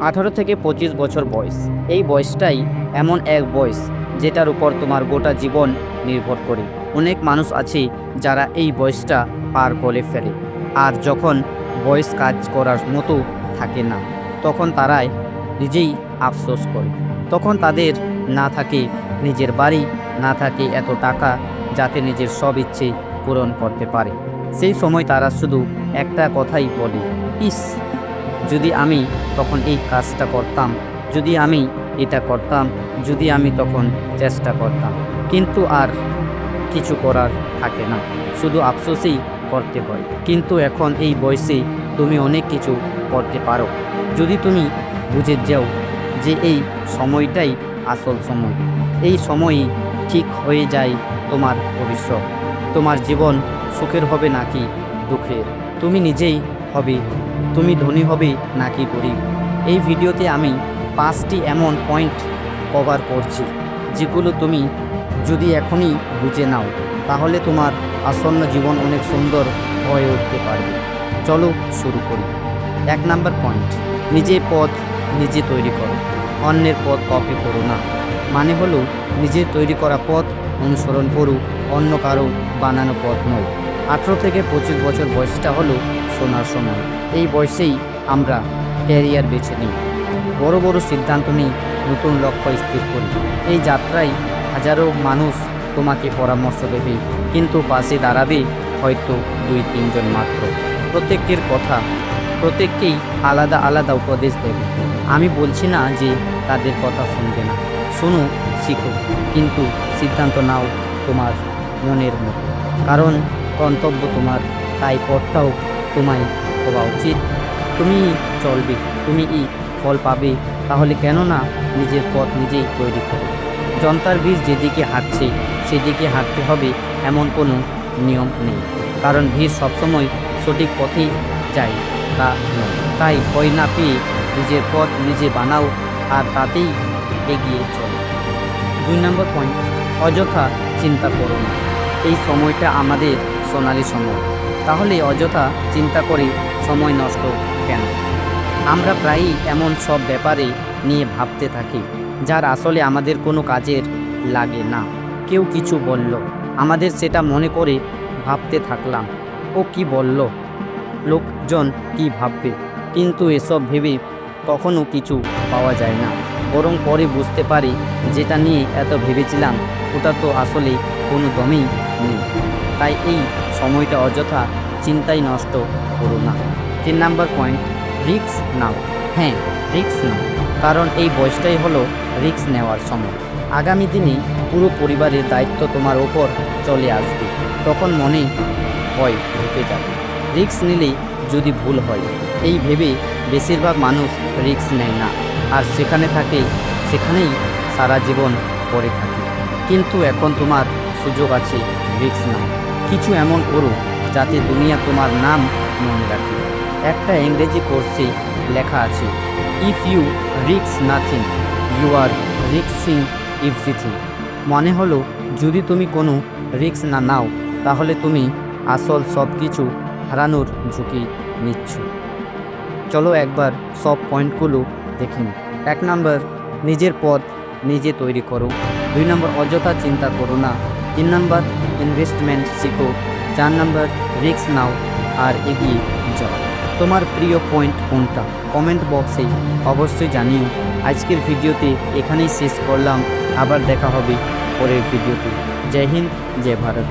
আঠারো থেকে পঁচিশ বছর বয়স। এই বয়সটাই এমন এক বয়স যেটার উপর তোমার গোটা জীবন নির্ভর করে। অনেক মানুষ আছে যারা এই বয়সটা পার করে ফেলে। আর যখন বয়স কাজ করার মতো থাকে না, তখন তারাই নিজেই আফসোস করে। তখন তাদের না থাকে নিজের বাড়ি, না থাকে এত টাকা যাতে নিজের সব ইচ্ছে পূরণ করতে পারে। সেই সময় তারা শুধু একটা কথাই বলে, ইস যদি আমি তখন এই কাজটা করতাম, যদি আমি এটা করতাম, যদি আমি তখন চেষ্টা করতাম। কিন্তু আর কিছু করার থাকে না। শুধু আফসোসই করতে হয়। কিন্তু এখন এই বয়সে তুমি অনেক কিছু করতে পারো। যদি তুমি বুঝে যাও যে এই সময়টাই আসল সময়, এই সময়ই ঠিক হয়ে যায় তোমার ভবিষ্যৎ। তোমার জীবন সুখের হবে নাকি দুঃখের? তুমি নিজেই হবে তুমি ধনী হবে নাকি গরিব? এই ভিডিওতে আমি পাঁচটি এমন পয়েন্ট কভার করছি, যেগুলো তুমি যদি এখনই বুঝে নাও, তাহলে তোমার আসন্ন জীবন অনেক সুন্দর হয়ে উঠতে পারবে। চলো শুরু করি। এক নাম্বার পয়েন্ট নিজের পথ নিজে তৈরি করো। অন্যের পথ কপি করো না। মানে হলো নিজের তৈরি করা পথ অনুসরণ করো, অন্য কারও বানানো পথ নয়। আঠেরো থেকে পঁচিশ বছর বয়সটা হলো সোনার সময়। এই বয়সেই আমরা ক্যারিয়ার বেছে নিই। বড় বড় সিদ্ধান্ত নিই, নতুন লক্ষ্য স্থির করি। এই যাত্রায় হাজারো মানুষ তোমাকে পরামর্শ দেবে, কিন্তু পাশে দাঁড়াবে হয়তো দুই, তিনজন মাত্র। প্রত্যেকের কথা, প্রত্যেককেই আলাদা আলাদা উপদেশ দেবে। আমি বলছি না যে তাদের কথা শুনবে না। শুনো শিখো কিন্তু সিদ্ধান্ত নাও তোমার মনের মতো। কারণ গন্তব্য তোমার। তাই পথটাও তোমায় হওয়া উচিত। তুমি চলবে, তুমি ই ফল পাবে। তাহলে কেন না নিজের পথ নিজেই তৈরি করো। জনতার বীজ যেদিকে হাঁটছে, সেদিকে হাঁটতে হবে এমন কোনো নিয়ম নেই। কারণ ভিড় সবসময় সঠিক পথেই যায়, তা নয়। তাই ভয় না পেয়ে নিজের পথ নিজে বানাও আর তাতেই এগিয়ে চলো। দুই নম্বর পয়েন্ট, অযথা চিন্তা করো না। এই সময়টা আমাদের সোনালি সময়। তাহলে অযথা চিন্তা করে, সময় নষ্ট কেন? আমরা প্রায়ই এমন সব ব্যাপারে নিয়ে ভাবতে থাকি, যার আসলে আমাদের কোনো কাজের লাগে না। কেউ কিছু বলল, আমাদের সেটা মনে করে ভাবতে থাকলাম। ও কি বলল? লোকজন কি ভাববে? কিন্তু এসব ভেবে কখনো কিছু পাওয়া যায় না। বরং পরে বুঝতে পারি, যেটা নিয়ে এত ভেবেছিলাম, ওটা তো আসলে কোনো দমেই নেই। তাই এই সময়টা অযথা চিন্তাই নষ্ট করো না। তিন নাম্বার পয়েন্ট রিক্স নাও। হ্যাঁ রিক্স নাও। কারণ এই বয়সটাই হলো রিক্স নেওয়ার সময়। আগামী দিনে পুরো পরিবারের দায়িত্ব তোমার ওপর চলে আসবে। তখন মনে হয় ঢুকে যাবে। রিক্স নিলেই যদি ভুল হয়, এই ভেবে বেশিরভাগ মানুষ রিক্স নেয় না। আর সেখানে থাকে, সেখানেই সারা জীবন পড়ে থাকে। কিন্তু এখন তোমার সুযোগ আছে রিক্স নাও। কিছু এমন করো যাতে দুনিয়া তোমার নাম মনে রাখে। একটা ইংরেজি কোর্সে লেখা আছে ইফ ইউ রিক্স নাথিং ইউ আর রিক্সিং এভরিথিং মনে হলো, যদি তুমি কোনো রিক্স না নাও, তাহলে তুমি আসল সব কিছু হারানোর ঝুঁকি নিচ্ছ। চলো একবার সব পয়েন্টগুলো দেখে এক নম্বর, নিজের পথ নিজে তৈরি করো। দুই নম্বর, অযথা চিন্তা করো না। তিন নম্বর ইনভেস্টমেন্ট শিখো। চার নম্বর রিক্স নাও, আর এগিয়ে যাও। তোমার প্রিয় পয়েন্ট কোনটা? কমেন্ট বক্সে অবশ্যই জানিও। আজকের ভিডিওতে এখানেই শেষ করলাম। আবার দেখা হবে পরের ভিডিওতে। জয় হিন্দ, জয় ভারত।